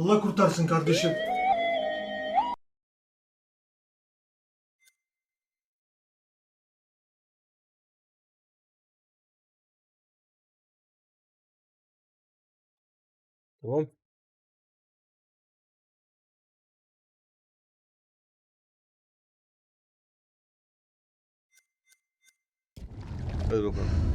Allah kurtarsın kardeşim. Tamam. Hadi bakalım.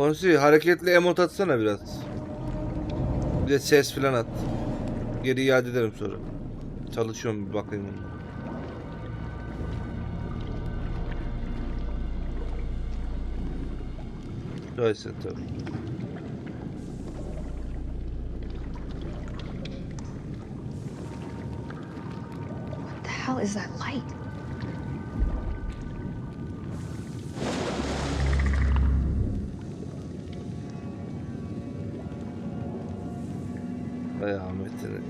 Konsi hareketli emot atsana biraz. Bir de ses filan at. Geri iade ederim sonra. Çalışıyorum bir bakayım ona. Müsaitsen tabii. What the hell is that light? Ahmet'ini.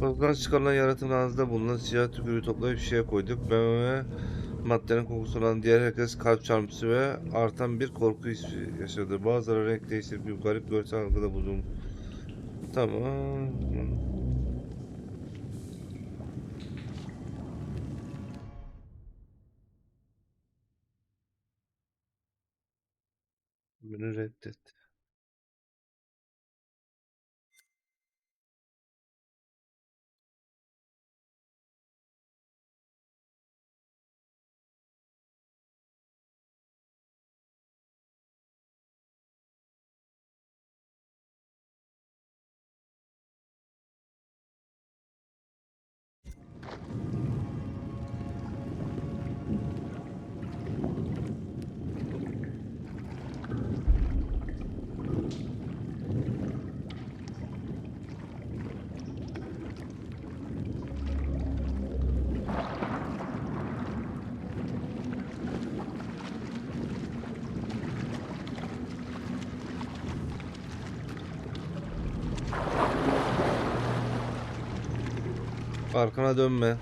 Korkudan çıkarılan yaratığın ağzında bulunan siyah tükürüğü toplayıp şişeye koyduk. Ben maddenin kokusu olan diğer herkes kalp çarpıntısı ve artan bir korku hissi yaşadı. Bazıları renk değiştirip bir garip görsel algıda bulundum. Tamam. Beni reddet. Arkana dönme.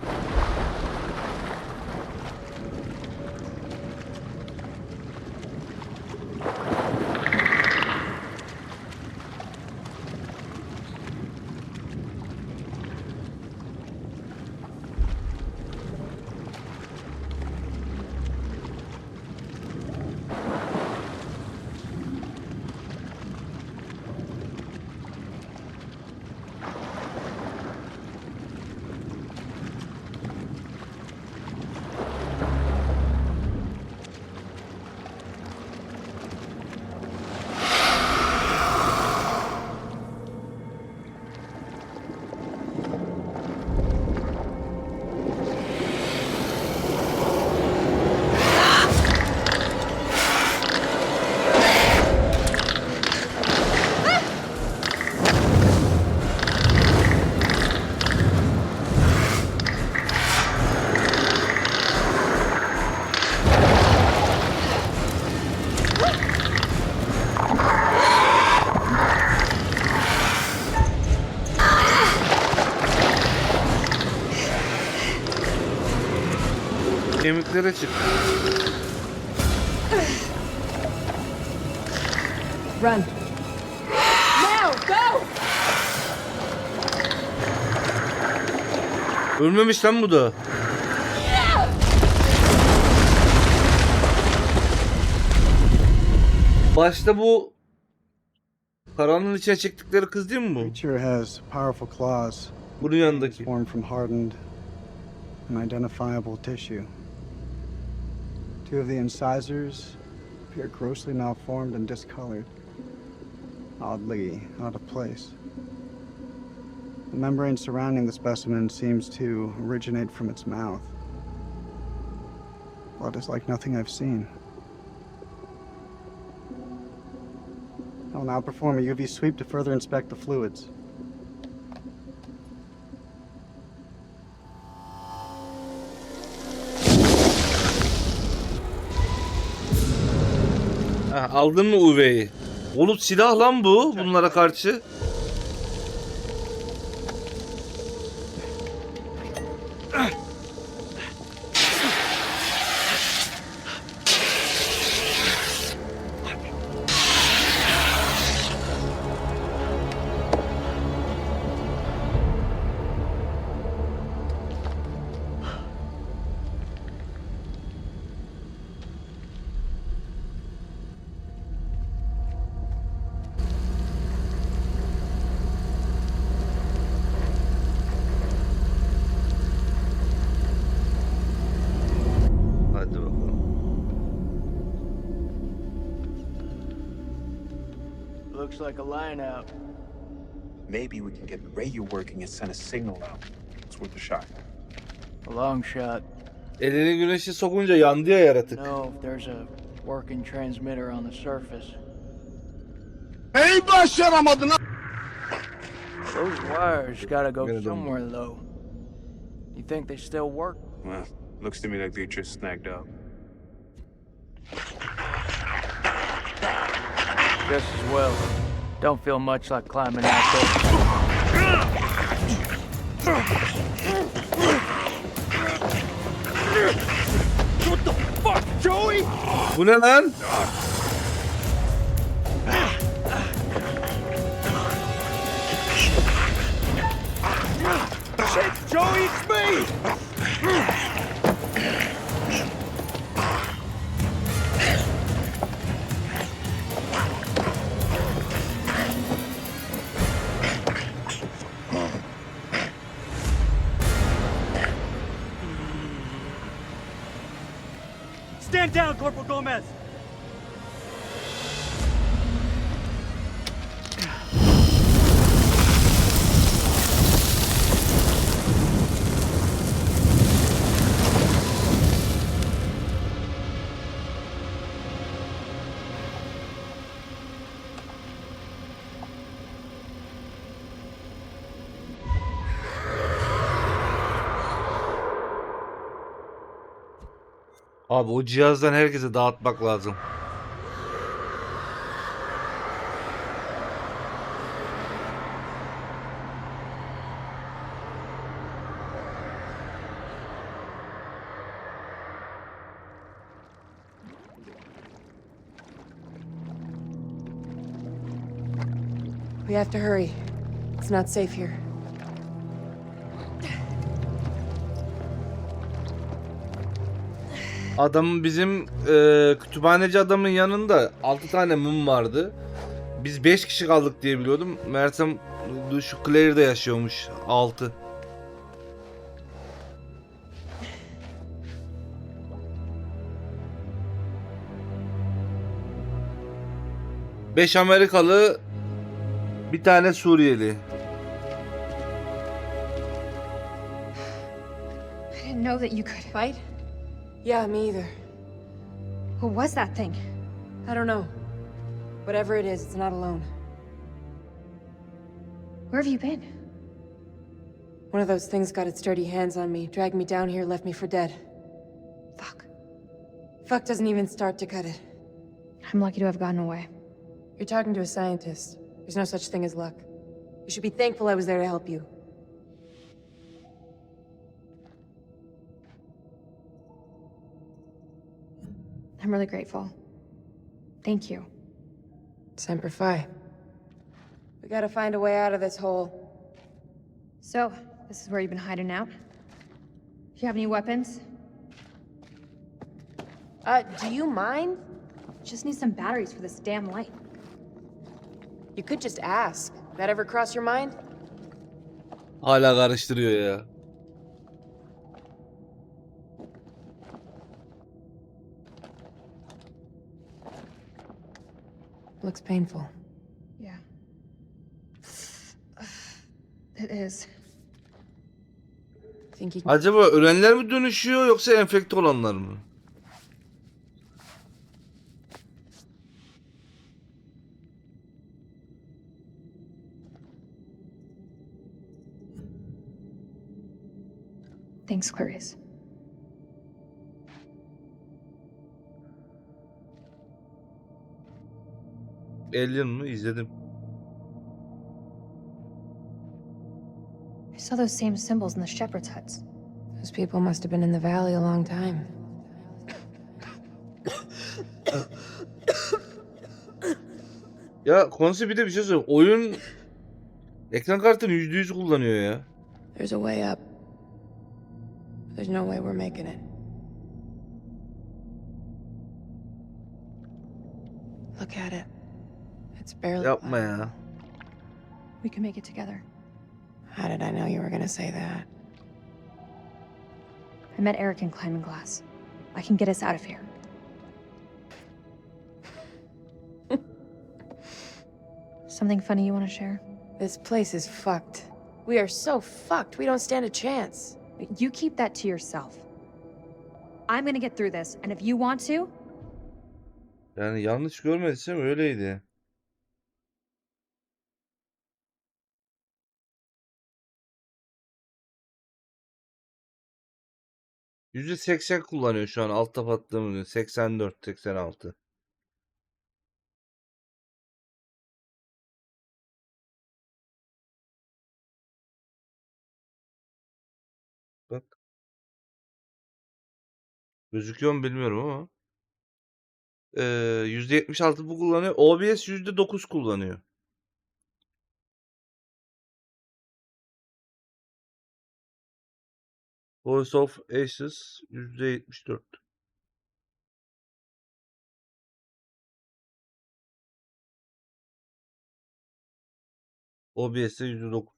Kemiklere çık. Run. Now, go! Ölmemiş lan bu da. Başta bu karanlığın içine çektikleri kız değil mi bu? Creature has powerful claws Bunun yanındaki. formed from hardened and identifiable tissue. Two of the incisors appear grossly malformed and discolored, oddly out of place. The membrane surrounding the specimen seems to originate from its mouth. Blood is like nothing I've seen. I will now perform a UV sweep to further inspect the fluids. Aldın mı UV'yi? Oğlum silah lan bu bunlara karşı. Looks like a line out. Maybe we can get the radio working and send a signal out. It's worth a shot. A long shot. Elini güneşe sokunca yandı ya yaratık. Know if there's a working transmitter on the surface. Neyi başaramadın ha? Those wires gotta go somewhere, though. You think they still work? Well, looks to me like they just snagged up. Just as well. Don't feel much like climbing out there. What the fuck, Joey? Bu ne lan? Joey, it's me! Abi o cihazdan herkese dağıtmak lazım. We have to hurry. It's not safe here. Adamın bizim e, kütüphaneci adamın yanında 6 tane mum vardı. Biz 5 kişi kaldık diye biliyordum. Meğersem şu Claire'de yaşıyormuş 6. Beş Amerikalı, bir tane Suriyeli. I didn't know that you could. Fight? Yeah, me either. What was that thing? I don't know. Whatever it is, it's not alone. Where have you been? One of those things got its dirty hands on me, dragged me down here, left me for dead. Fuck. Fuck doesn't even start to cut it. I'm lucky to have gotten away. You're talking to a scientist. There's no such thing as luck. You should be thankful I was there to help you. I'm really grateful. Thank you. Semper Fi. We gotta find a way out of this hole. So, this is where you've been hiding out? Do you have any weapons? Uh, do you mind? Just need some batteries for this damn light. You could just ask. That ever cross your mind? Hala karıştırıyor ya. Looks painful. Yeah. It is. Think you can Acaba ölenler mi dönüşüyor yoksa enfekte olanlar mı? Thanks, Clarice. Alien mı? İzledim. I saw those same symbols in the shepherd's huts. Those people must have been in the valley a long time. Ya konsept bir de bir şey söyleyeyim. Oyun ekran kartını %100 kullanıyor ya. There's a way up. There's no way we're making it. Look at it. It's barely. Yapma lit. ya. We can make it together. How did I know you were gonna say that? I met Eric in Climbing Glass. I can get us out of here. Something funny you want to share? This place is fucked. We are so fucked. We don't stand a chance. You keep that to yourself. I'm gonna get through this, and if you want to, Yani yanlış görmediysem öyleydi. %80 kullanıyor şu an altta patladığım 84 86. Bak. Gözüküyor mu bilmiyorum ama. Ee, %76 bu kullanıyor. OBS %9 kullanıyor. Voice of Aces %74. OBS'de %9.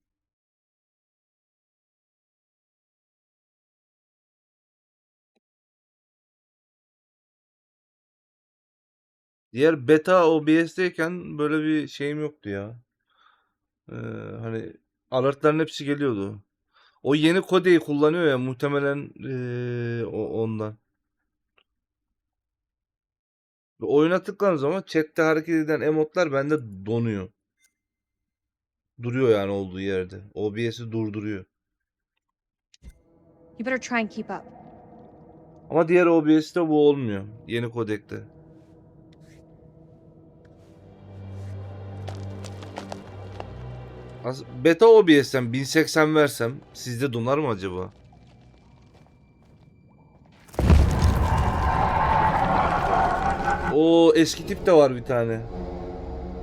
Diğer beta OBS'teyken böyle bir şeyim yoktu ya. Ee, hani alertlerin hepsi geliyordu. O yeni kodeyi kullanıyor ya muhtemelen ee, o ondan. Ve Oyuna tıkladığım zaman chatte hareket eden emotlar bende donuyor. Duruyor yani olduğu yerde. OBS'i durduruyor. you better try and keep up. Ama diğer OBS'te bu olmuyor. Yeni kodekte. Beta OBS'ten 1080 versem sizde donar mı acaba? O eski tip de var bir tane.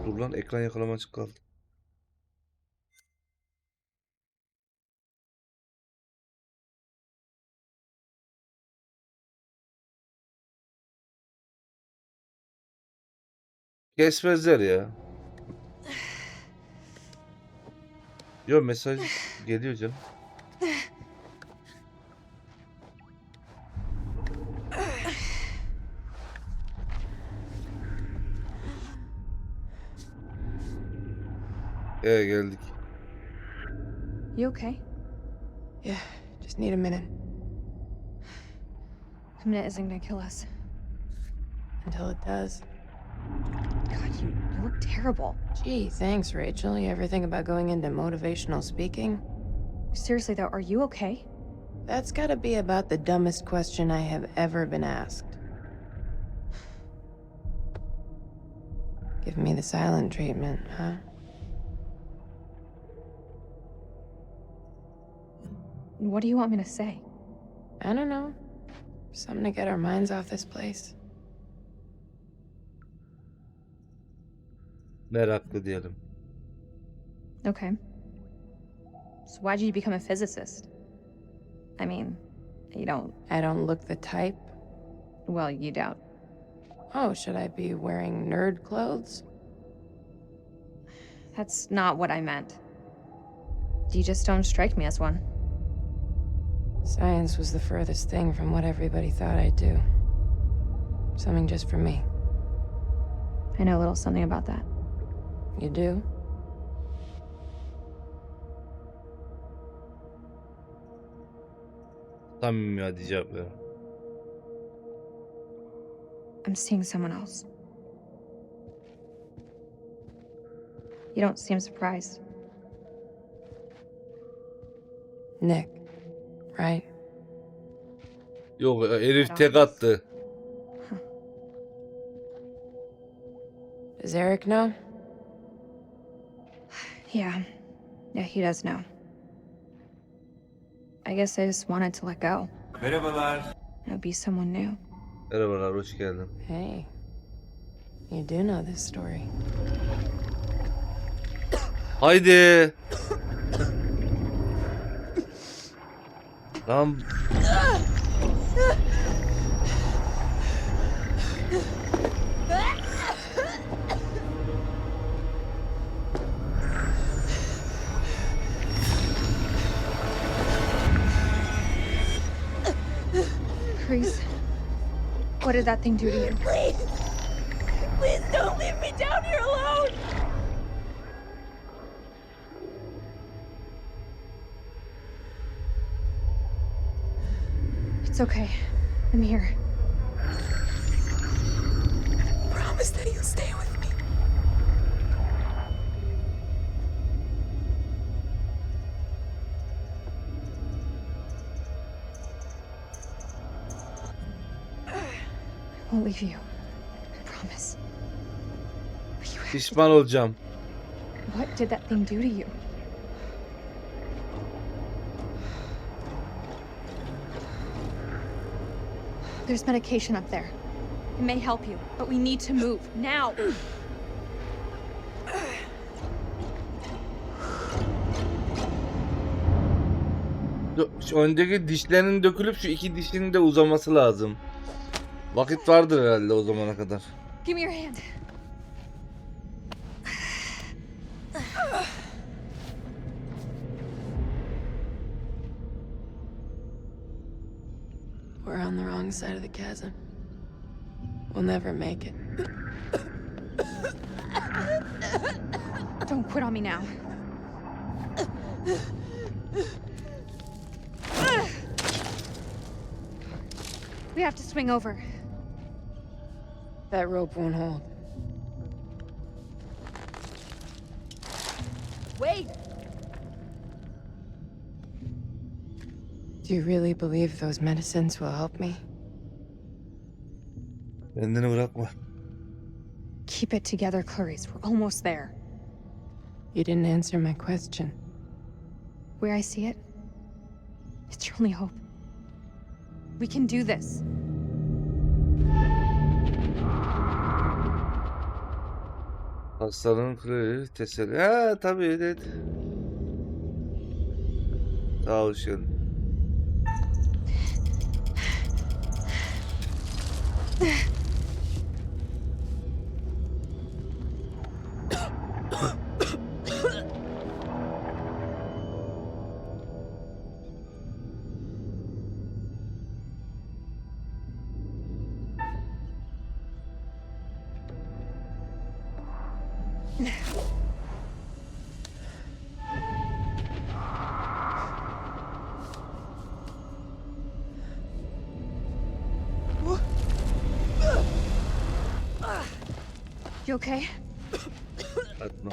Dur lan ekran yakalama açık kaldı. Kesmezler ya. Yo mesaj geliyor canım. Ee geldik. You okay? Yeah, just need a minute A minute isn't gonna kill us. until it does. God, you, you look terrible. Gee, thanks, Rachel. You ever think about going into motivational speaking? Seriously though, are you okay? That's gotta be about the dumbest question I have ever been asked. Give me the silent treatment, huh? What do you want me to say? I don't know. Something to get our minds off this place. Meraklı diyelim. Okay. So why'd you become a physicist? I mean, you don't. I don't look the type. Well, you don't. Oh, should I be wearing nerd clothes? That's not what I meant. You just don't strike me as one. Science was the furthest thing from what everybody thought I'd do. Something just for me. I know a little something about that. You do? Samimi hadi cevap ver. I'm seeing someone else. You don't seem surprised. Nick, right? Yok herif tek attı. Does Eric know? Yeah. Yeah, he does know. I guess I just wanted to let go. Merhabalar. Know, be someone new. Merhabalar, hoş geldin. Hey. You do know this story. Haydi. Lan Chris, what did that thing do to you? Please! Please don't leave me down here alone! It's okay. I'm here. Promise that you'll stay with won't leave you. I promise. But you have pişman olacağım. What did that thing do to you? There's medication up there. It may help you, but we need to move now. Şu öndeki dişlerinin dökülüp şu iki dişinin de uzaması lazım. Vakit vardır herhalde o zamana kadar. Give me your hand. We're on the wrong side of the chasm. We'll never make it. Don't quit on me now. We have to swing over. That rope won't hold. Wait! Do you really believe those medicines will help me? And Kendini bırakma. Keep it together, Clarice. We're almost there. You didn't answer my question. Where I see it, it's your only hope. We can do this. Hastanın krali teselli. Ha tabii evet. Sağ You okay? Atma.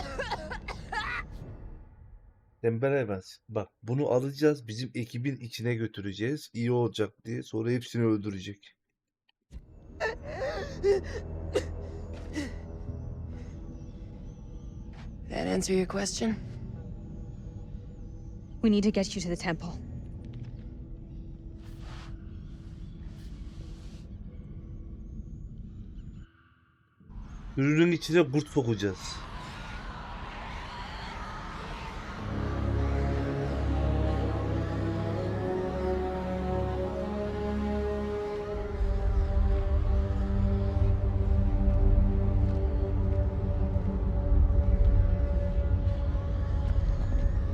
Tembel hayvans. Bak bunu alacağız bizim ekibin içine götüreceğiz. İyi olacak diye sonra hepsini öldürecek. That answer your question? We need to get you to the temple. Ürünün içine kurt sokacağız.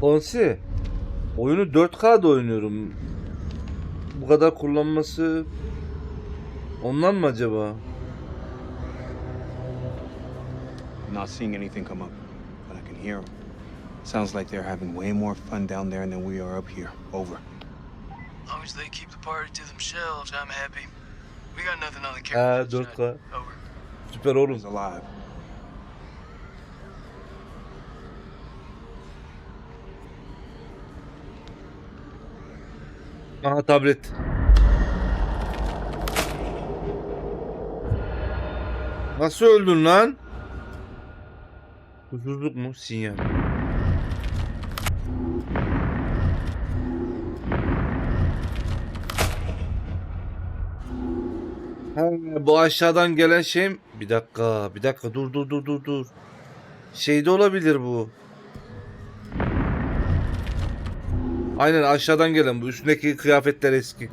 Fonsi, oyunu 4K'da oynuyorum. Bu kadar kullanması ondan mı acaba? Not seeing anything come up, but I can hear them. Sounds like they're having way more fun down there than we are up here. Over. As long as they keep the party to themselves, I'm happy. We got nothing on the Ha camera. this 4K. side. Over. Süper oğlum. He's alive. Aha tablet. Nasıl öldün lan? Susuzluk mu? Sinyal. He, bu aşağıdan gelen şey? Bir dakika, bir dakika. Dur, dur, dur, dur, dur. Şeyde olabilir bu. Aynen aşağıdan gelen bu. Üstündeki kıyafetler eski.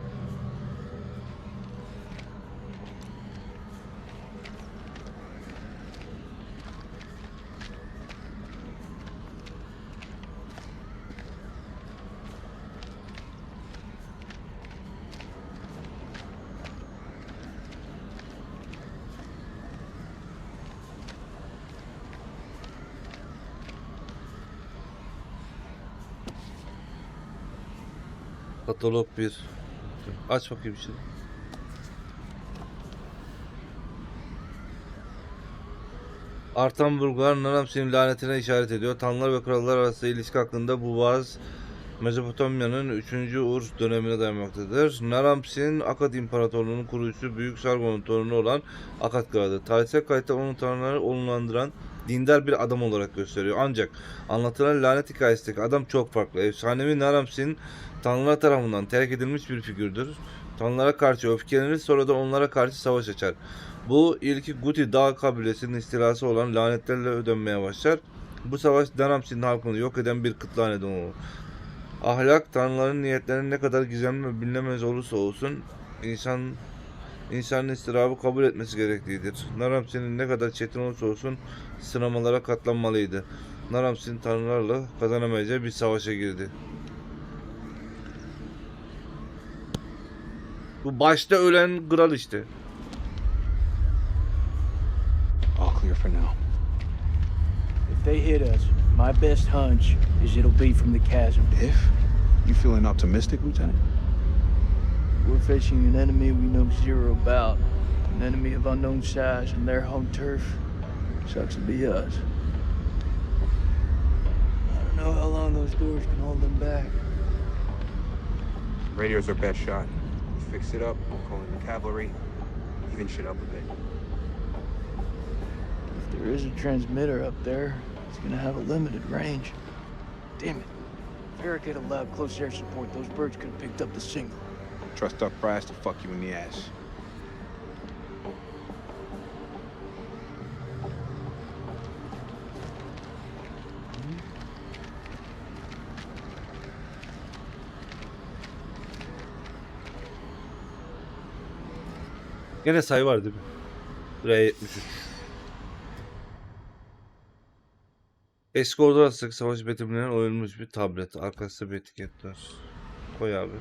Katalog 1. Aç bakayım şimdi. Artan vurgular Naramsin'in lanetine işaret ediyor. Tanrılar ve krallar arası ilişki hakkında bu vaaz Mezopotamya'nın 3. Ur dönemine dayanmaktadır. Naramsin, Akkad İmparatorluğu'nun kurucusu Büyük Sargon'un torunu olan Akkad Kralı'dır. Tarihsel kayıtta onun tanrıları onurlandıran dindar bir adam olarak gösteriyor. Ancak anlatılan lanet hikayesindeki adam çok farklı. Efsanevi Naramsin Tanrılar tarafından terk edilmiş bir figürdür. Tanrılara karşı öfkelenir sonra da onlara karşı savaş açar. Bu ilki Guti Dağ kabilesinin istilası olan lanetlerle ödenmeye başlar. Bu savaş Naramsin halkını yok eden bir kıtlığa neden olur. Ahlak, tanrıların niyetlerinin ne kadar gizemli ve bilinemez olursa olsun insan insanın istirabı kabul etmesi gereklidir. Naramsin'in ne kadar çetin olursa olsun sınamalara katlanmalıydı. Naramsin tanrılarla kazanamayacağı bir savaşa girdi. Bu başta ölen kral işte. All clear for now. If they hit us, my best hunch is it'll be from the chasm. If you feeling optimistic, Lieutenant? We're facing an enemy we know zero about. An enemy of unknown size on their home turf. Sucks to be us. I don't know how long those doors can hold them back. Radios are best shot. We fix it up, call in the cavalry, even shit up a bit. If there is a transmitter up there, it's gonna have a limited range. Damn it. If Eric had allowed close air support, those birds could have picked up the signal. Trust our prize to fuck you in the ass. Gene sayı var değil mi? Buraya 73. Eski ordu arasındaki savaş betimlenen oyulmuş bir tablet. Arkasında bir etiket var. Koy abi.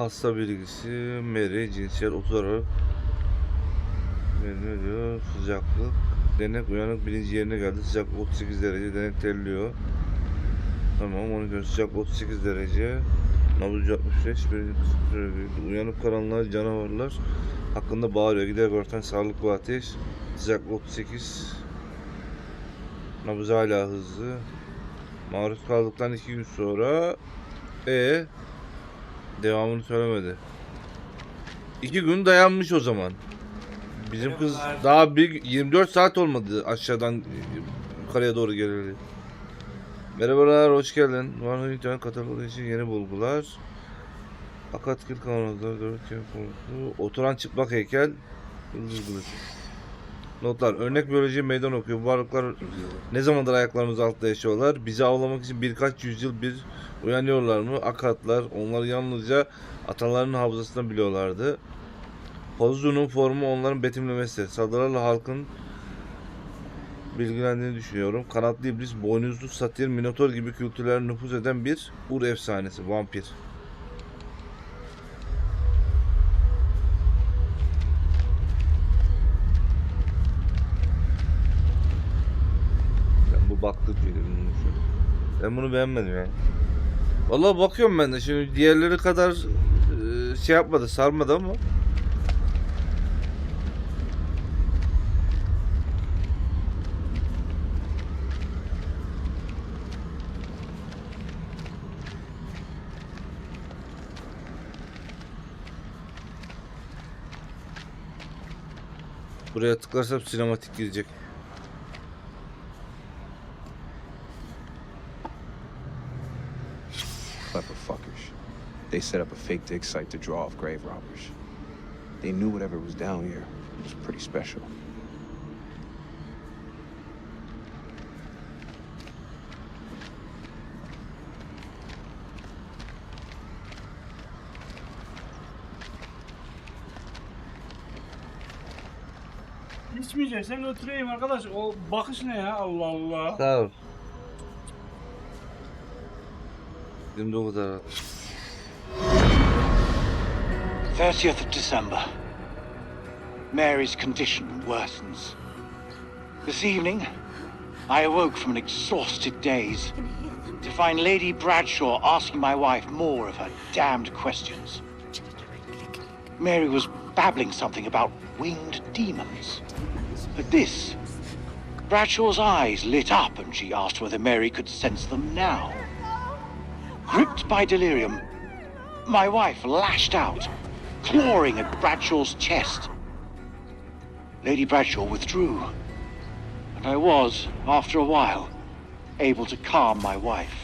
Hasta bilgisi, Mary, cinsiyet 30 Aralık. Ne diyor? Sıcaklık. Denek uyanık bilinci yerine geldi. Sıcaklık 38 derece. Denek terliyor. Tamam onu gör. Sıcak 38 derece. Nabız 65. Birinci. Uyanık karanlığa canavarlar hakkında bağırıyor. Gider görten sağlık ve ateş. Sıcaklık 38. Nabız hala hızlı. Maruz kaldıktan 2 gün sonra e devamını söylemedi. 2 gün dayanmış o zaman. Bizim kız daha bir 24 saat olmadı aşağıdan yukarıya doğru geleli. Merhabalar, hoş geldin. Varlığı internet katalogu için yeni bulgular. Akatkil kavanozları, dört kere korku. Oturan çıplak heykel. Yıldız kılıç. Notlar. Örnek biyoloji meydan okuyor. Varlıklar ne zamandır ayaklarımız altında yaşıyorlar? Bizi avlamak için birkaç yüzyıl bir uyanıyorlar mı? Akatlar. Onlar yalnızca atalarının hafızasını biliyorlardı. Pazuzu'nun formu onların betimlemesi. Saldırılarla halkın bilgilendiğini düşünüyorum. Kanatlı iblis, boynuzlu satir, minotor gibi kültürlere nüfuz eden bir ur efsanesi, vampir. Ben bunu beğenmedim ya. Vallahi bakıyorum ben de şimdi diğerleri kadar e, şey yapmadı, sarmadı ama. Buraya tıklarsam sinematik girecek. They set up a fake dig site to draw off grave robbers. They knew whatever was down here was pretty special. İçmeyeceksen götüreyim arkadaş. O bakış ne ya Allah Allah. Sağ ol. 29 Aralık. 30th of December. Mary's condition worsens. This evening, I awoke from an exhausted daze to find Lady Bradshaw asking my wife more of her damned questions. Mary was babbling something about winged demons. At this, Bradshaw's eyes lit up and she asked whether Mary could sense them now. Gripped by delirium, my wife lashed out, clawing at Bradshaw's chest. Lady Bradshaw withdrew, and I was, after a while, able to calm my wife.